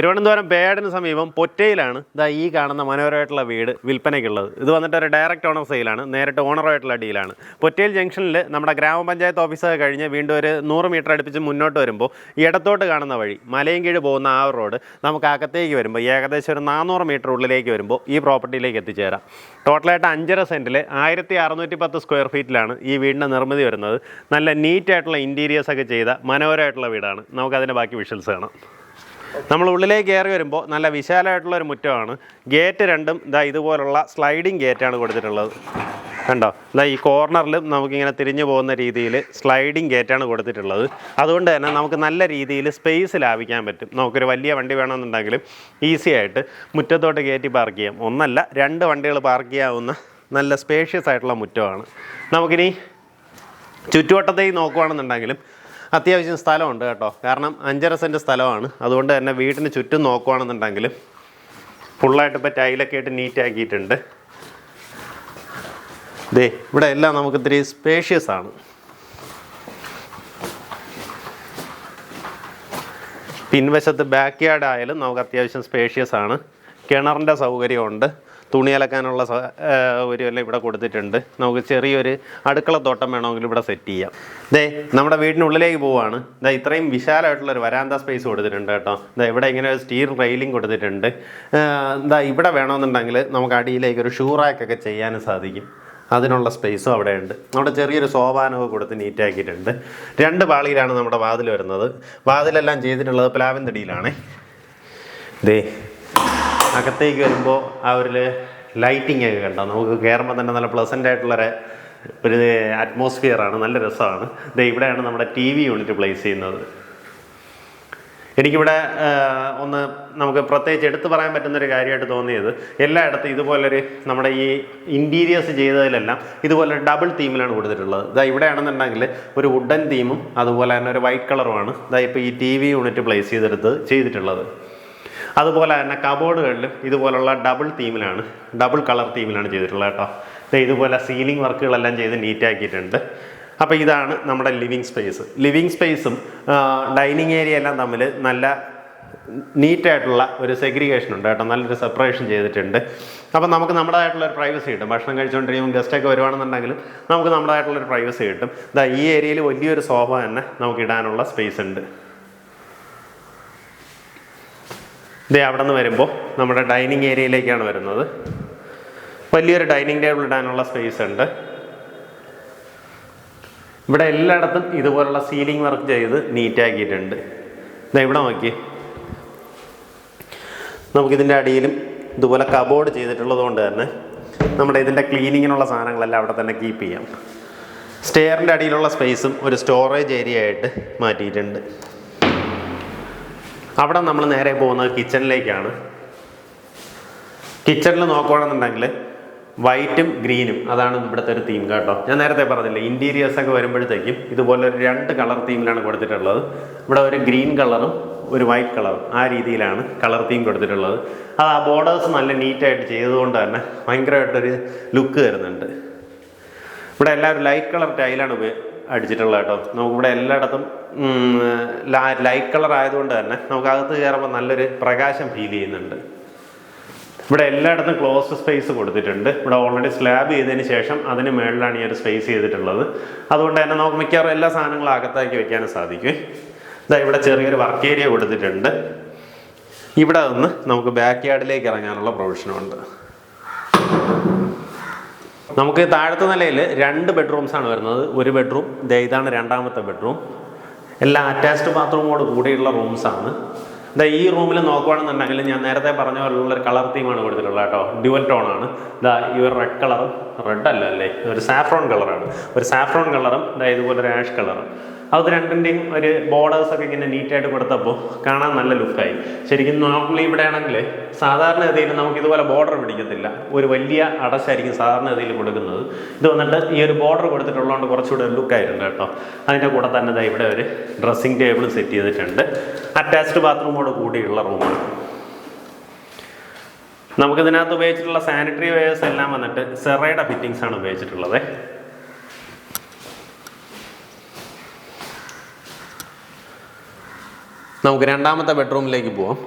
തിരുവനന്തപുരം ബേഡിന് സമീപം പൊറ്റയിലാണ് ഇതാ ഈ കാണുന്ന മനോഹരമായിട്ടുള്ള വീട് വിൽപ്പനയ്ക്കുള്ളത്. ഇത് വന്നിട്ട് ഒരു ഡയറക്റ്റ് ഓണർ സെയിലാണ് നേരിട്ട് ഓണറുമായിട്ടുള്ള ഡീലാണ് പൊറ്റയിൽ ജംഗ്ഷനിൽ നമ്മുടെ ഗ്രാമപഞ്ചായത്ത് ഓഫീസൊക്കെ കഴിഞ്ഞ് വീണ്ടും ഒരു നൂറ് മീറ്റർ അടുപ്പിച്ച് മുന്നോട്ട് വരുമ്പോൾ ഇടത്തോട്ട് കാണുന്ന വഴി മലയും കീഴ് പോകുന്ന ആ റോഡ് നമുക്ക് അകത്തേക്ക് വരുമ്പോൾ ഏകദേശം ഒരു നാനൂറ് മീറ്റർ ഉള്ളിലേക്ക് വരുമ്പോൾ ഈ പ്രോപ്പർട്ടിയിലേക്ക് എത്തിച്ചേരാം. ടോട്ടലായിട്ട് അഞ്ചര സെന്റിൽ ആയിരത്തി അറുന്നൂറ്റി പത്ത് സ്ക്വയർ ഫീറ്റിലാണ് ഈ വീടിന്റെ നിർമ്മിതി വരുന്നത്. നല്ല നീറ്റായിട്ടുള്ള ഇന്റീരിയേഴ്സൊക്കെ ചെയ്ത മനോഹരമായിട്ടുള്ള വീടാണ്. നമുക്കതിന്റെ ബാക്കി വിഷ്വൽസ് കാണാം. നമ്മൾ ഉള്ളിലേക്ക് കയറി വരുമ്പോൾ നല്ല വിശാലമായിട്ടുള്ള ഒരു മുറ്റമാണ്. ഗേറ്റ് രണ്ടും ഇതാ ഇതുപോലുള്ള സ്ലൈഡിങ് ഗേറ്റാണ് കൊടുത്തിട്ടുള്ളത്. കണ്ടോ? ഇതാ ഈ കോർണറിലും നമുക്കിങ്ങനെ തിരിഞ്ഞു പോകുന്ന രീതിയിൽ സ്ലൈഡിങ് ഗേറ്റാണ് കൊടുത്തിട്ടുള്ളത്. അതുകൊണ്ട് തന്നെ നമുക്ക് നല്ല രീതിയിൽ സ്പേസ് ലാഭിക്കാൻ പറ്റും. നമുക്കൊരു വലിയ വണ്ടി വേണമെന്നുണ്ടെങ്കിലും ഈസി ആയിട്ട് മുറ്റത്തോട്ട് കയറ്റി പാർക്ക് ചെയ്യാം. ഒന്നല്ല രണ്ട് വണ്ടികൾ പാർക്ക് ചെയ്യാവുന്ന നല്ല സ്പേഷ്യസ് ആയിട്ടുള്ള മുറ്റമാണ്. നമുക്കിനി ചുറ്റുവട്ടത്തേക്ക് നോക്കുകയാണെന്നുണ്ടെങ്കിലും അത്യാവശ്യം സ്ഥലമുണ്ട് കേട്ടോ. കാരണം അഞ്ചര സെന്റ് സ്ഥലമാണ്. അതുകൊണ്ട് തന്നെ വീടിന് ചുറ്റും നോക്കുകയാണെന്നുണ്ടെങ്കിൽ ഫുള്ളായിട്ട് ഇപ്പോൾ ടൈലൊക്കെ ആയിട്ട് നീറ്റാക്കിയിട്ടുണ്ട് ദേ ഇവിടെ എല്ലാം നമുക്ക് ഇത്തിരി സ്പേഷ്യസ് ആണ്. പിൻവശത്ത് ബാക്ക് യാർഡ് ആയാലും നമുക്ക് അത്യാവശ്യം സ്പേഷ്യസ് ആണ്. കിണറിന്റെ സൗകര്യമുണ്ട്. തുണി അലക്കാനുള്ള സൗകര്യമെല്ലാം ഇവിടെ കൊടുത്തിട്ടുണ്ട്. നമുക്ക് ചെറിയൊരു അടുക്കള തോട്ടം വേണമെങ്കിൽ ഇവിടെ സെറ്റ് ചെയ്യാം. ദേ നമ്മുടെ വീടിനുള്ളിലേക്ക് പോവാണ്. ഇതാ ഇത്രയും വിശാലമായിട്ടുള്ള ഒരു വരാന്ത സ്പേസ് കൊടുത്തിട്ടുണ്ട് കേട്ടോ. ദാ ഇവിടെ ഇങ്ങനെ ഒരു സ്റ്റീൽ റെയിലിംഗ് കൊടുത്തിട്ടുണ്ട്. എന്താ ഇവിടെ വേണമെന്നുണ്ടെങ്കിൽ നമുക്ക് അടിയിലേക്ക് ഒരു ഷൂ റാക്കൊക്കെ ചെയ്യാനും സാധിക്കും. അതിനുള്ള സ്പേസും അവിടെ ഉണ്ട് അവിടെ ചെറിയൊരു സോപാനമൊക്കെ കൊടുത്ത് നീറ്റാക്കിയിട്ടുണ്ട് രണ്ട് പാളിയിലാണ് നമ്മുടെ വാതിൽ വരുന്നത്. വാതിലെല്ലാം ചെയ്തിട്ടുള്ളത് പ്ലാവിൻ തടിയിലാണേ. ദേ അകത്തേക്ക് വരുമ്പോൾ ആ ഒരു ലൈറ്റിംഗ് ഒക്കെ കണ്ടോ? നമുക്ക് കയറുമ്പോൾ തന്നെ നല്ല പ്ലസന്റ് ആയിട്ടുള്ളൊരു ഒരു അറ്റ്മോസ്ഫിയർ ആണ്. നല്ല രസമാണ്. ദേ ഇവിടെയാണ് നമ്മുടെ ടി വി യൂണിറ്റ് പ്ലേസ് ചെയ്യുന്നത്. എനിക്കിവിടെ ഒന്ന് നമുക്ക് പ്രത്യേകിച്ച് എടുത്തു പറയാൻ പറ്റുന്നൊരു കാര്യമായിട്ട് തോന്നിയത് എല്ലായിടത്തും ഇതുപോലൊരു നമ്മുടെ ഈ ഇന്റീരിയേഴ്സ് ചെയ്തതിലെല്ലാം ഇതുപോലെ ഡബിൾ തീമിലാണ് കൊടുത്തിട്ടുള്ളത്. ഇതാ ഇവിടെയാണെന്നുണ്ടെങ്കിൽ ഒരു വുഡൻ തീമും അതുപോലെ തന്നെ ഒരു വൈറ്റ് കളറുമാണ് ഇതാ ഇപ്പോൾ ഈ ടി വി യൂണിറ്റ് പ്ലേസ് ചെയ്തെടുത്ത് ചെയ്തിട്ടുള്ളത്. അതുപോലെ തന്നെ കബോർഡുകളിലും ഇതുപോലുള്ള ഡബിൾ തീമിലാണ് ഡബിൾ കളർ തീമിലാണ് ചെയ്തിട്ടുള്ളത് കേട്ടോ. ഇതുപോലെ സീലിംഗ് വർക്കുകളെല്ലാം ചെയ്ത് നീറ്റാക്കിയിട്ടുണ്ട് അപ്പോൾ ഇതാണ് നമ്മുടെ ലിവിങ് സ്പേസ് ലിവിങ് സ്പേസും ഡൈനിങ് ഏരിയ എല്ലാം തമ്മിൽ നല്ല നീറ്റായിട്ടുള്ള ഒരു സെഗ്രിഗേഷൻ ഉണ്ട് കേട്ടോ. നല്ലൊരു സെപ്പറേഷൻ ചെയ്തിട്ടുണ്ട്. അപ്പോൾ നമുക്ക് നമ്മുടേതായിട്ടുള്ള ഒരു പ്രൈവസി കിട്ടും. ഭക്ഷണം കഴിച്ചുകൊണ്ടിരിക്കുമ്പോൾ ഗസ്റ്റൊക്കെ വരുവാണെന്നുണ്ടെങ്കിൽ നമുക്ക് നമ്മുടേതായിട്ടുള്ള ഒരു പ്രൈവസി കിട്ടും. ഇതാ ഈ ഏരിയയിൽ വലിയൊരു സോഫ തന്നെ നമുക്ക് ഇടാനുള്ള സ്പേസ് ഉണ്ട്. ഇതേ അവിടെ നിന്ന് വരുമ്പോൾ നമ്മുടെ ഡൈനിങ് ഏരിയയിലേക്കാണ് വരുന്നത്. വലിയൊരു ഡൈനിങ് ടേബിൾ ഇടാനുള്ള സ്പേസ് ഉണ്ട്. ഇവിടെ എല്ലായിടത്തും ഇതുപോലുള്ള സീലിംഗ് വർക്ക് ചെയ്ത് നീറ്റാക്കിയിട്ടുണ്ട് ഇതാ ഇവിടെ നോക്കി നമുക്കിതിന്റെ അടിയിലും ഇതുപോലെ കബോർഡ് ചെയ്തിട്ടുള്ളത് കൊണ്ട് തന്നെ നമ്മുടെ ഇതിന്റെ ക്ലീനിങ്ങിനുള്ള സാധനങ്ങളെല്ലാം അവിടെ തന്നെ കീപ്പ് ചെയ്യാം. സ്റ്റെയറിന്റെ അടിയിലുള്ള സ്പേസും ഒരു സ്റ്റോറേജ് ഏരിയ ആയിട്ട് മാറ്റിയിട്ടുണ്ട്. അവിടെ നമ്മൾ നേരെ പോകുന്നത് കിച്ചണിലേക്കാണ്. കിച്ചണിൽ നോക്കുകയാണെന്നുണ്ടെങ്കിൽ വൈറ്റും ഗ്രീനും അതാണ് ഇവിടുത്തെ ഒരു തീം കേട്ടോ. ഞാൻ നേരത്തെ പറഞ്ഞില്ലേ ഇന്റീരിയേഴ്സ് ഒക്കെ വരുമ്പോഴത്തേക്കും ഇതുപോലെ ഒരു രണ്ട് കളർ തീമിലാണ് കൊടുത്തിട്ടുള്ളത്. ഇവിടെ ഒരു ഗ്രീൻ കളറും ഒരു വൈറ്റ് കളറും ആ രീതിയിലാണ് കളർ തീം കൊടുത്തിട്ടുള്ളത്. അത് ആ ബോർഡേഴ്സ് നല്ല നീറ്റായിട്ട് ചെയ്തതുകൊണ്ട് തന്നെ ഭയങ്കരമായിട്ടൊരു ലുക്ക് തരുന്നുണ്ട് ഇവിടെ എല്ലാവരും ലൈറ്റ് കളർ ടൈലാണ് ഉപയോ അടിച്ചിട്ടുള്ളത് കേട്ടോ നമുക്കിവിടെ എല്ലായിടത്തും ലൈറ്റ് കളർ ആയതുകൊണ്ട് തന്നെ നമുക്ക് അകത്ത് കയറുമ്പോൾ നല്ലൊരു പ്രകാശം ഫീൽ ചെയ്യുന്നുണ്ട്. ഇവിടെ എല്ലായിടത്തും ക്ലോസ് സ്പേസ് കൊടുത്തിട്ടുണ്ട്. ഇവിടെ ഓൾറെഡി സ്ലാബ് ചെയ്തതിന് ശേഷം അതിന് മുകളിലാണ് ഈ ഒരു സ്പേസ് ചെയ്തിട്ടുള്ളത്. അതുകൊണ്ട് തന്നെ നമുക്ക് മിക്കവാറും എല്ലാ സാധനങ്ങളും അകത്താക്കി വെക്കാനും സാധിക്കും. ഇതാ ഇവിടെ ചെറിയൊരു വർക്ക് ഏരിയ കൊടുത്തിട്ടുണ്ട്. ഇവിടെ നിന്ന് നമുക്ക് ബാക്ക് യാർഡിലേക്ക് ഇറങ്ങാനുള്ള പ്രൊവിഷനുണ്ട് നമുക്ക് താഴത്തെ നിലയിൽ രണ്ട് ബെഡ്റൂംസ് ആണ് വരുന്നത്. ഒരു ബെഡ്റൂം ഇതാണ് രണ്ടാമത്തെ ബെഡ്റൂം എല്ലാം അറ്റാച്ച്ഡ് ബാത്റൂമോട് കൂടിയുള്ള റൂംസ് ആണ്. ദാ ഈ റൂമിൽ നോക്കുകയാണെന്നുണ്ടെങ്കിൽ ഞാൻ നേരത്തെ പറഞ്ഞ പോലുള്ള ഒരു കളർ തീമാണ് കൊടുത്തിട്ടുള്ളത് കേട്ടോ. ഡ്യുവൽ ടോൺ ആണ്. ദാ ഈ ഒരു റെഡ് കളറും റെഡ് അല്ല അല്ലേ? ഒരു സാഫ്രോൺ കളറാണ് ഒരു സാഫ്രോൺ കളറും ഇതാ ഇതുപോലെ ഒരു ആഷ് കളറും അത് രണ്ടിന്റെയും ഒരു ബോർഡേഴ്സ് ഒക്കെ ഇങ്ങനെ നീറ്റായിട്ട് കൊടുത്തപ്പോൾ കാണാൻ നല്ല ലുക്കായി ശരിക്കും നോർമലി ഇവിടെ ആണെങ്കിൽ സാധാരണ ഗതിയിൽ നമുക്ക് ഇതുപോലെ ബോർഡർ പിടിക്കത്തില്ല. ഒരു വലിയ അടച്ചായിരിക്കും സാധാരണ ഗതിയിൽ കൊടുക്കുന്നത്. ഇത് വന്നിട്ട് ഈ ഒരു ബോർഡർ കൊടുത്തിട്ടുള്ളതുകൊണ്ട് കുറച്ചുകൂടെ ലുക്കായിട്ടുണ്ട് കേട്ടോ. അതിന്റെ കൂടെ തന്നെ ഇവിടെ ഒരു ഡ്രസ്സിംഗ് ടേബിൾ സെറ്റ് ചെയ്തിട്ടുണ്ട്. അറ്റാച്ച്ഡ് ബാത്റൂമോട് കൂടിയുള്ള റൂമാണ് നമുക്കിതിനകത്ത് ഉപയോഗിച്ചിട്ടുള്ള സാനിറ്ററി വെയേഴ്സ് എല്ലാം വന്നിട്ട് സെറയുടെ ഫിറ്റിങ്സ് ആണ് ഉപയോഗിച്ചിട്ടുള്ളത്. നമുക്ക് രണ്ടാമത്തെ ബെഡ്റൂമിലേക്ക് പോവാം.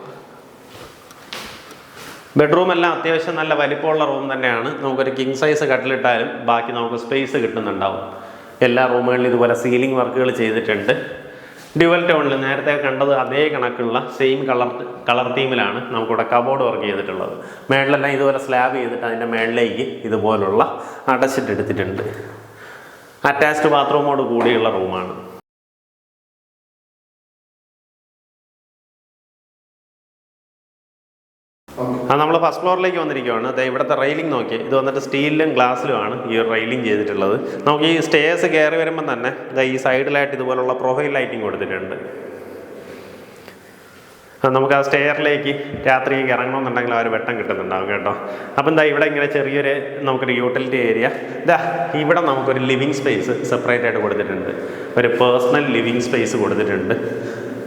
ബെഡ്റൂം എല്ലാം അത്യാവശ്യം നല്ല വലിപ്പമുള്ള റൂം തന്നെയാണ്. നമുക്കൊരു കിങ് സൈസ് കട്ടിലിട്ടാലും ബാക്കി നമുക്ക് സ്പേസ് കിട്ടുന്നുണ്ടാവും. എല്ലാ റൂമുകളിലും ഇതുപോലെ സീലിംഗ് വർക്കുകൾ ചെയ്തിട്ടുണ്ട്. ഡ്യുവൽ ടൗണിൽ നേരത്തെ കണ്ടത് അതേ കണക്കുള്ള സെയിം കളർ കളർ തീമിലാണ് നമുക്കിവിടെ കബോർഡ് വർക്ക് ചെയ്തിട്ടുള്ളത്. മേളിലെല്ലാം ഇതുപോലെ സ്ലാബ് ചെയ്തിട്ട് അതിന്റെ മേളിലേക്ക് ഇതുപോലുള്ള അടച്ചിട്ടെടുത്തിട്ടുണ്ട് അറ്റാച്ച്ഡ് ബാത്റൂമോട് കൂടിയുള്ള റൂമാണ്. ആ നമ്മൾ ഫസ്റ്റ് ഫ്ലോറിലേക്ക് വന്നിരിക്കുകയാണ് അതെ ഇവിടുത്തെ റെയിലിംഗ് നോക്കി. ഇത് വന്നിട്ട് സ്റ്റീലിലും ഗ്ലാസ്സിലുമാണ് ഈ റെയിലിംഗ് ചെയ്തിട്ടുള്ളത്. നമുക്ക് ഈ സ്റ്റേഴ്സ് കയറി വരുമ്പം തന്നെ ഇതാ ഈ സൈഡിലായിട്ട് ഇതുപോലുള്ള പ്രൊഫൈൽ ലൈറ്റിംഗ് കൊടുത്തിട്ടുണ്ട്. നമുക്ക് ആ സ്റ്റെയറിലേക്ക് രാത്രി ഇറങ്ങണമെന്നുണ്ടെങ്കിൽ ആ ഒരു വെട്ടം കിട്ടുന്നുണ്ടാവും കേട്ടോ. അപ്പം എന്താ ഇവിടെ ഇങ്ങനെ ചെറിയൊരു നമുക്കൊരു യൂട്ടിലിറ്റി ഏരിയ ഇതാ ഇവിടെ നമുക്കൊരു ലിവിങ് സ്പേസ് സെപ്പറേറ്റ് ആയിട്ട് കൊടുത്തിട്ടുണ്ട്. ഒരു പേഴ്സണൽ ലിവിങ് സ്പേസ് കൊടുത്തിട്ടുണ്ട്.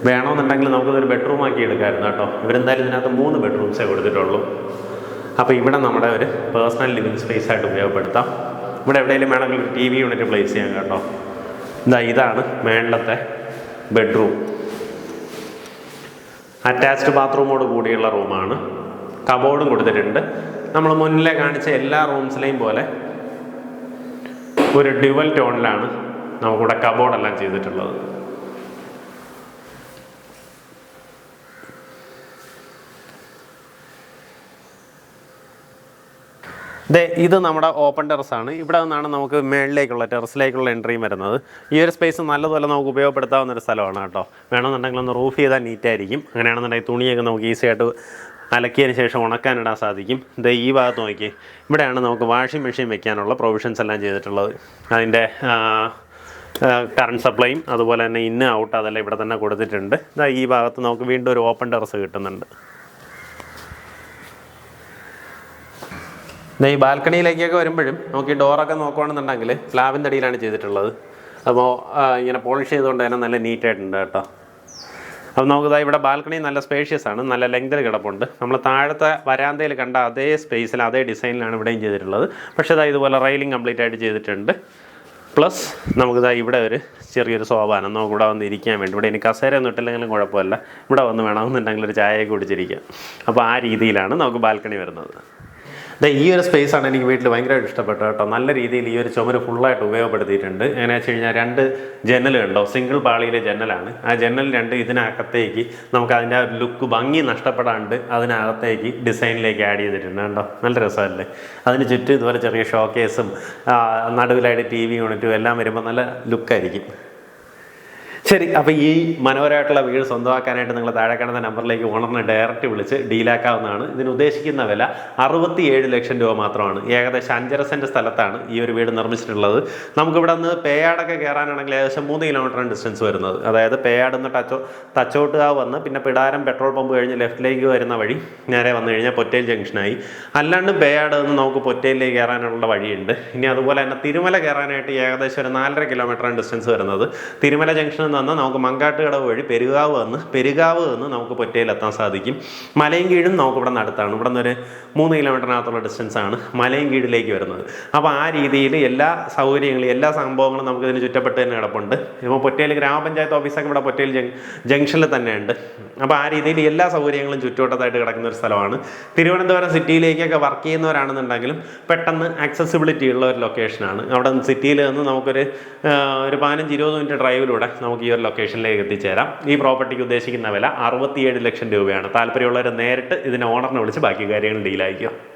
വേണമെന്നുണ്ടെങ്കിൽ നമുക്കതൊരു ബെഡ്റൂം ആക്കി എടുക്കാമായിരുന്നു കേട്ടോ. ഇവരെന്തായാലും ഇതിനകത്ത് മൂന്ന് ബെഡ്റൂംസേ കൊടുത്തിട്ടുള്ളൂ. അപ്പോൾ ഇവിടെ നമ്മുടെ ഒരു പേഴ്സണൽ ലിവിങ് സ്പേസ് ആയിട്ട് ഉപയോഗപ്പെടുത്താം. ഇവിടെ എവിടെയെങ്കിലും വേണമെങ്കിൽ ഒരു ടി വി യൂണിറ്റ് പ്ലേസ് ചെയ്യാം കേട്ടോ. ഇതാ ഇതാണ് മേളിലത്തെ ബെഡ്റൂം അറ്റാച്ച്ഡ് ബാത്റൂമോട് കൂടിയുള്ള റൂമാണ് കബോർഡും കൊടുത്തിട്ടുണ്ട്. നമ്മൾ മുന്നിലെ കാണിച്ച എല്ലാ റൂംസിലെയും പോലെ ഒരു ഡ്യുവൽ ടോണിലാണ് നമുക്കിവിടെ കബോർഡെല്ലാം ചെയ്തിട്ടുള്ളത്. ദേ ഇത് നമ്മുടെ ഓപ്പൺ ടെറസ് ആണ്. ഇവിടെ നിന്നാണ് നമുക്ക് മേളിലേക്കുള്ള ടെറസിലേക്കുള്ള എൻട്രിയും വരുന്നത്. ഈ ഒരു സ്പേസ് നല്ലതുപോലെ നമുക്ക് ഉപയോഗപ്പെടുത്താവുന്ന ഒരു സ്ഥലമാണ് കേട്ടോ. വേണമെന്നുണ്ടെങ്കിൽ ഒന്ന് റൂഫ് ചെയ്താൽ നീറ്റായിരിക്കും അങ്ങനെയാണെന്നുണ്ടെങ്കിൽ തുണിയൊക്കെ നമുക്ക് ഈസി ആയിട്ട് അലക്കിയതിന് ശേഷം ഉണക്കാനിടാൻ സാധിക്കും. ദേ ഈ ഭാഗത്ത് നോക്കി. ഇവിടെയാണ് നമുക്ക് വാഷിംഗ് മെഷീൻ വെക്കാനുള്ള പ്രൊവിഷൻസ് എല്ലാം ചെയ്തിട്ടുള്ളത്. അതിന്റെ കറണ്ട് സപ്ലൈയും അതുപോലെ തന്നെ ഇന്ന് ഔട്ട് അതെല്ലാം ഇവിടെ തന്നെ കൊടുത്തിട്ടുണ്ട്. ഇതാ ഈ ഭാഗത്ത് നമുക്ക് വീണ്ടും ഒരു ഓപ്പൺ ടെറസ് കിട്ടുന്നുണ്ട്. ഈ ബാൽക്കണിയിലേക്കൊക്കെ വരുമ്പോഴും നമുക്ക് ഈ ഡോറൊക്കെ നോക്കുകയാണെന്നുണ്ടെങ്കിൽ സ്ലാബിന്റെ അടിയിലാണ് ചെയ്തിട്ടുള്ളത്. അപ്പോൾ ഇങ്ങനെ പോളിഷ് ചെയ്തുകൊണ്ട് തന്നെ നല്ല നീറ്റായിട്ടുണ്ട് കേട്ടോ. അപ്പോൾ നമുക്ക് ദാ ഇവിടെ ബാൽക്കണി നല്ല സ്പേഷ്യസ് ആണ്. നല്ല ലെങ്തിൽ കിടപ്പുണ്ട്. നമ്മൾ താഴത്തെ വരാന്തയിൽ കണ്ട അതേ സ്പേസിൽ അതേ ഡിസൈനിലാണ് ഇവിടെയും ചെയ്തിട്ടുള്ളത്. പക്ഷേ ഇതാ ഇതുപോലെ റെയിലിംഗ് കംപ്ലീറ്റ് ആയിട്ട് ചെയ്തിട്ടുണ്ട്. പ്ലസ് നമുക്കിതാ ഇവിടെ ഒരു ചെറിയൊരു സോപാനം നമുക്ക് ഇവിടെ വന്ന് ഇരിക്കാൻ വേണ്ടി. ഇവിടെ ഇനി കസേര ഒന്നും ഇട്ടില്ലെങ്കിലും കുഴപ്പമില്ല. ഇവിടെ വന്ന് വേണമെന്നുണ്ടെങ്കിൽ ഒരു ചായയൊക്കെ കുടിച്ചിരിക്കാം. അപ്പോൾ ആ രീതിയിലാണ് നമുക്ക് ബാൽക്കണി വരുന്നത്. ഈ ഒരു സ്പേസ് ആണ് എനിക്ക് വീട്ടിൽ ഭയങ്കരമായിട്ട് ഇഷ്ടപ്പെട്ടത് കേട്ടോ. നല്ല രീതിയിൽ ഈ ഒരു ചുമര് ഫുള്ളായിട്ട് ഉപയോഗപ്പെടുത്തിയിട്ടുണ്ട്. എങ്ങനെയാ വെച്ച് കഴിഞ്ഞാൽ രണ്ട് ജനലുണ്ടോ സിംഗിൾ പാളിയിലെ ജനലാണ്. ആ ജനൽ രണ്ട് ഇതിനകത്തേക്ക് നമുക്ക് അതിന്റെ ആ ലുക്ക് ഭംഗി നഷ്ടപ്പെടാണ്ട് അതിനകത്തേക്ക് ഡിസൈനിലേക്ക് ആഡ് ചെയ്തിട്ടുണ്ട് കേട്ടോ നല്ല രസമല്ലേ? അതിന് ചുറ്റും ഇതുപോലെ ചെറിയ ഷോക്കേസും നടുവിലായിട്ട് ടി വി യൂണിറ്റും എല്ലാം വരുമ്പോൾ നല്ല ലുക്കായിരിക്കും ശരി അപ്പോൾ ഈ മനോഹരമായിട്ടുള്ള വീട് സ്വന്തമാക്കാനായിട്ട് നിങ്ങൾ താഴെ കാണുന്ന നമ്പറിലേക്ക് ഓണറിനെ ഡയറക്റ്റ് വിളിച്ച് ഡീലാക്കാവുന്നതാണ് ഇതിന് ഉദ്ദേശിക്കുന്ന വില അറുപത്തി ഏഴ് ലക്ഷം രൂപ മാത്രമാണ്. ഏകദേശം അഞ്ചര സെന്റ് സ്ഥലത്താണ് ഈ ഒരു വീട് നിർമ്മിച്ചിട്ടുള്ളത്. നമുക്കിവിടെ നിന്ന് പേയാടൊക്കെ കയറാനാണെങ്കിൽ ഏകദേശം മൂന്ന് കിലോമീറ്ററാണ് ഡിസ്റ്റൻസ് വരുന്നത്. അതായത് പേയാട് നിന്ന് ടച്ചോ തച്ചോട്ടുകാവ് വന്ന് പിന്നെ പിടാരം പെട്രോൾ പമ്പ് കഴിഞ്ഞ് ലെഫ്റ്റിലേക്ക് വരുന്ന വഴി നേരെ വന്നു കഴിഞ്ഞാൽ പൊറ്റേൽ ജംഗ്ഷനായി അല്ലാണ്ട് പേയാട് നിന്ന് നമുക്ക് പൊറ്റയിലേക്ക് കയറാനുള്ള വഴിയുണ്ട്. ഇനി അതുപോലെ തന്നെ തിരുമല കയറാനായിട്ട് ഏകദേശം ഒരു നാലര കിലോമീറ്ററാണ് ഡിസ്റ്റൻസ് വരുന്നത്. തിരുമല ജംഗ്ഷനിൽ നിന്ന് നമുക്ക് മങ്കാട്ടുകടവ് വഴി പെരുകാവ് വന്ന് പെരുകാവ് നിന്ന് നമുക്ക് പൊറ്റയിൽ എത്താൻ സാധിക്കും. മലയും കീഴും നമുക്ക് ഇവിടെ നിന്ന് അടുത്താണ് ഇവിടെ നിന്ന് ഒരു മൂന്ന് കിലോമീറ്ററിനകത്തുള്ള ഡിസ്റ്റൻസ് ആണ് മലയും കീഴിലേക്ക് വരുന്നത്. അപ്പോൾ ആ രീതിയിൽ എല്ലാ സൗകര്യങ്ങളും എല്ലാ സംഭവങ്ങളും നമുക്ക് ഇതിന് ചുറ്റപ്പെട്ട് തന്നെ കിടപ്പുണ്ട്. ഇപ്പോൾ പൊറ്റയിൽ ഗ്രാമപഞ്ചായത്ത് ഓഫീസൊക്കെ ഇവിടെ പൊറ്റയിൽ ജംഗ് ജംഗ്ഷനിൽ തന്നെയുണ്ട്. അപ്പോൾ ആ രീതിയിൽ എല്ലാ സൗകര്യങ്ങളും ചുറ്റുവട്ടത്തായിട്ട് കിടക്കുന്ന ഒരു സ്ഥലമാണ്. തിരുവനന്തപുരം സിറ്റിയിലേക്കൊക്കെ വർക്ക് ചെയ്യുന്നവരാണെന്നുണ്ടെങ്കിലും പെട്ടെന്ന് ആക്സസിബിലിറ്റി ഉള്ള ഒരു ലൊക്കേഷനാണ് അവിടെ സിറ്റിയിൽ നിന്ന് നമുക്കൊരു ഒരു പതിനഞ്ച് ഇരുപത് മിനിറ്റ് ഡ്രൈവിലൂടെ നമുക്ക് ഈ ഒരു ലൊക്കേഷനിലേക്ക് എത്തിച്ചേരാം. ഈ പ്രോപ്പർട്ടിക്ക് ഉദ്ദേശിക്കുന്ന വില അറുപത്തിയേഴ് ലക്ഷം രൂപയാണ്. താല്പര്യമുള്ളവർ നേരിട്ട് ഇതിനെ ഓണറിനെ വിളിച്ച് ബാക്കി കാര്യങ്ങൾ ഡീലായിരിക്കും